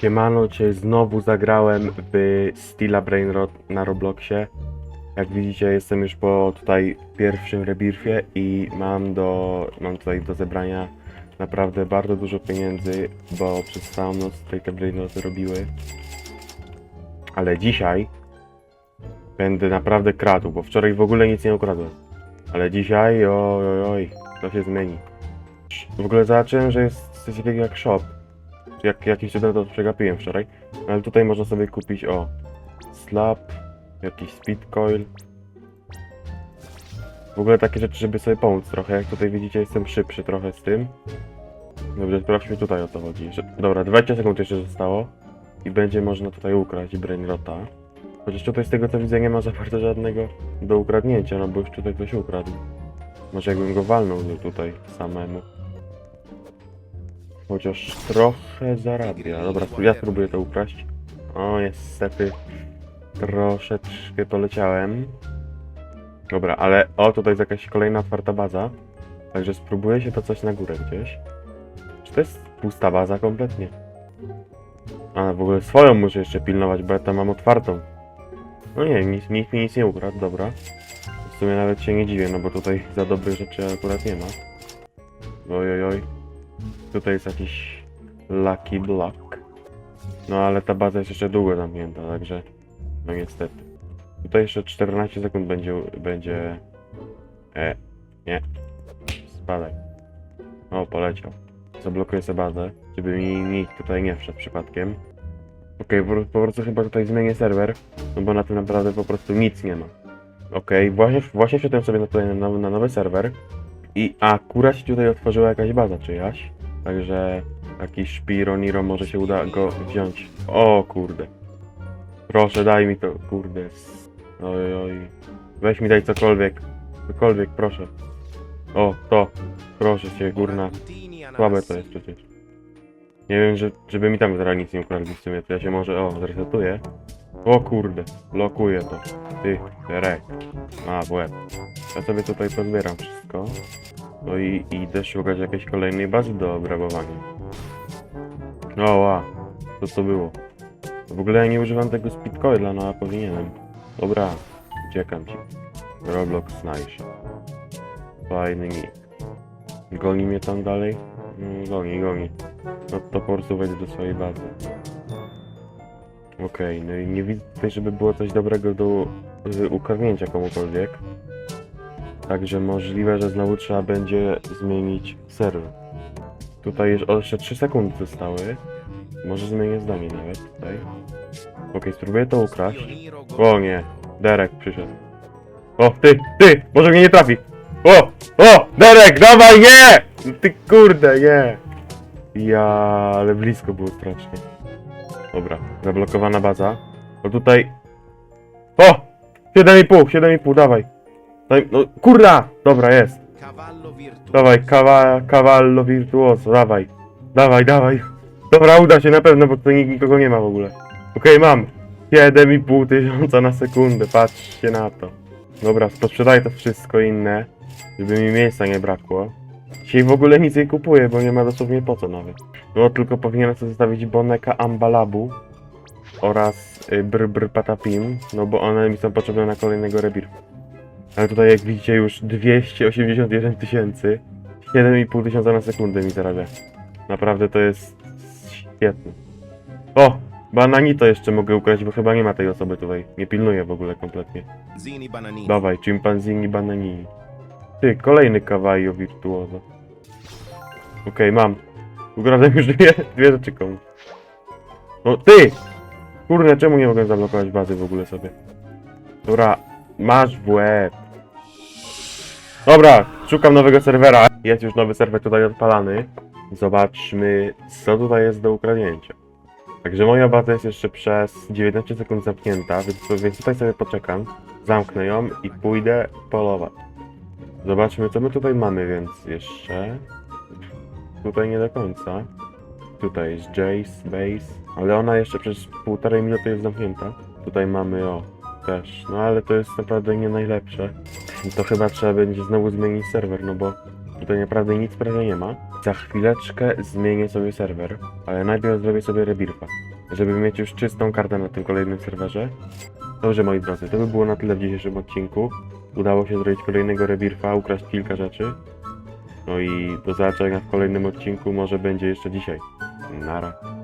Siemano, cię znowu zagrałem w Stila Brainrot na Robloxie. Jak widzicie, jestem już po tutaj pierwszym rebirfie i mam do, mam tutaj do zebrania naprawdę bardzo dużo pieniędzy, bo przez całą noc tutaj te Brainroty robiły. Ale dzisiaj będę naprawdę kradł, bo wczoraj w ogóle nic nie ukradłem. Ale dzisiaj, oj, oj, oj, to się zmieni. W ogóle zobaczyłem, że jest coś takiego jak shop. Jak jakiś cudem to przegapiłem wczoraj. Ale tutaj można sobie kupić o slap, jakiś speed coil. W ogóle takie rzeczy, żeby sobie pomóc trochę. Jak tutaj widzicie, jestem szybszy trochę z tym. Dobrze, sprawdźmy tutaj o co chodzi. Dobra, 20 sekund jeszcze zostało. I będzie można tutaj ukraść Brainrota. Chociaż tutaj z tego co widzę nie ma za bardzo żadnego do ukradnięcia, no bo już tutaj ktoś ukradł. Może jakbym go walnął tutaj samemu. Chociaż trochę zarabia. Dobra, ja spróbuję to ukraść. O, niestety troszeczkę poleciałem. Dobra, ale o, tutaj jest jakaś kolejna otwarta baza. Także spróbuję się to coś na górę gdzieś. Czy to jest pusta baza kompletnie? A, w ogóle swoją muszę jeszcze pilnować, bo ja tam mam otwartą. No nie, nic, nikt mi nic nie ukradł, dobra. W sumie nawet się nie dziwię, no bo tutaj za dobrych rzeczy akurat nie ma. Oj, oj, oj. Tutaj jest jakiś Lucky Block. No ale ta baza jest jeszcze długo zamknięta, także no niestety. Tutaj jeszcze 14 sekund będzie, będzie... E, nie. Spadaj. O, poleciał. Zablokuję sobie bazę, żeby mi nikt tutaj nie wszedł przypadkiem. Okej, po, po prostu chyba tutaj zmienię serwer, no bo na tym naprawdę po prostu nic nie ma. Okej, właśnie, właśnie wszedłem sobie na, tutaj na, na nowy serwer i akurat się tutaj otworzyła jakaś baza czyjaś, także jakiś Spiro Niro może się uda go wziąć. O kurde. Proszę daj mi to, kurde. Oj, oj. Weź mi daj cokolwiek. Cokolwiek, proszę. O, to. Proszę cię, górna. Słabe to jest przecież. Nie wiem, że, żeby mi tam zaraz nic nie ukradli w sumie, to ja się może, o, zresetuję. O kurde, blokuję to. Ty, Derek. A, w łeb. Ja sobie tutaj pozbieram wszystko. No i idę szukać jakiejś kolejnej bazy do obrabowania. O, ła. Co to było? W ogóle ja nie używam tego speedcoila, no a powinienem. Dobra, uciekam ci. Roblox Snajsz. Fajny nick. Goni mnie tam dalej? Mm, goni, goni. No to po prostu wejdę do swojej bazy. Okej, no i nie widzę tutaj, żeby było coś dobrego do y, ukradnięcia komukolwiek. Także możliwe, że znowu trzeba będzie zmienić serwer. Tutaj jeszcze 3 sekundy zostały. Może zmienię zdanie nawet tutaj. Okej, spróbuję to ukraść. O nie, Derek przyszedł. O, ty, ty! Może mnie nie trafi! O! O! Derek, dawaj, nie! Ty kurde, nie! Ja, ale blisko było strasznie. Dobra, zablokowana baza. O tutaj... O! 7,5, 7,5, dawaj. Daj, no, kurda! Dobra, jest. Cavallo virtuoso. Dawaj, kawa, cavallo virtuoso, dawaj. Dawaj, dawaj. Dobra, uda się na pewno, bo tutaj nik- nikogo nie ma w ogóle. Okej, mam. 7,5 tysiąca na sekundę, patrzcie na to. Dobra, posprzedaję to wszystko inne, żeby mi miejsca nie brakło. Dzisiaj w ogóle nic nie kupuję, bo nie ma dosłownie po co nawet. No, tylko powinienem sobie zostawić Boneka Ambalabu oraz y, Brr Brr Patapim, no bo one mi są potrzebne na kolejnego rebirfu. Ale tutaj jak widzicie już 281 tysięcy, 7,5 tysiąca na sekundę mi zarabia. Naprawdę to jest świetne. O! Bananito jeszcze mogę ukraść, bo chyba nie ma tej osoby tutaj. Nie pilnuję w ogóle kompletnie. Zini bananini. Dawaj, chimpanzini bananini. Ty, kolejny kawajo wirtuozo. Okej, mam. Ukradłem już dwie, dwie rzeczy komuś. No ty! Kurde, czemu nie mogę zablokować bazy w ogóle sobie? Dobra, masz w łeb. Dobra, szukam nowego serwera. Jest już nowy serwer tutaj odpalany. Zobaczmy, co tutaj jest do ukradnięcia. Także moja baza jest jeszcze przez 19 sekund zamknięta, więc, tutaj sobie poczekam. Zamknę ją i pójdę polować. Zobaczmy, co my tutaj mamy, więc jeszcze... Tutaj nie do końca. Tutaj jest Jace, Base, ale ona jeszcze przez półtorej minuty jest zamknięta. Tutaj mamy, o, też. No ale to jest naprawdę nie najlepsze. To chyba trzeba będzie znowu zmienić serwer, no bo tutaj naprawdę nic prawie nie ma. Za chwileczkę zmienię sobie serwer, ale najpierw zrobię sobie rebirfa, żeby mieć już czystą kartę na tym kolejnym serwerze. Dobrze moi drodzy, to by było na tyle w dzisiejszym odcinku. Udało się zrobić kolejnego rebirfa, ukraść kilka rzeczy. No i do zobaczenia w kolejnym odcinku, może będzie jeszcze dzisiaj. Nara.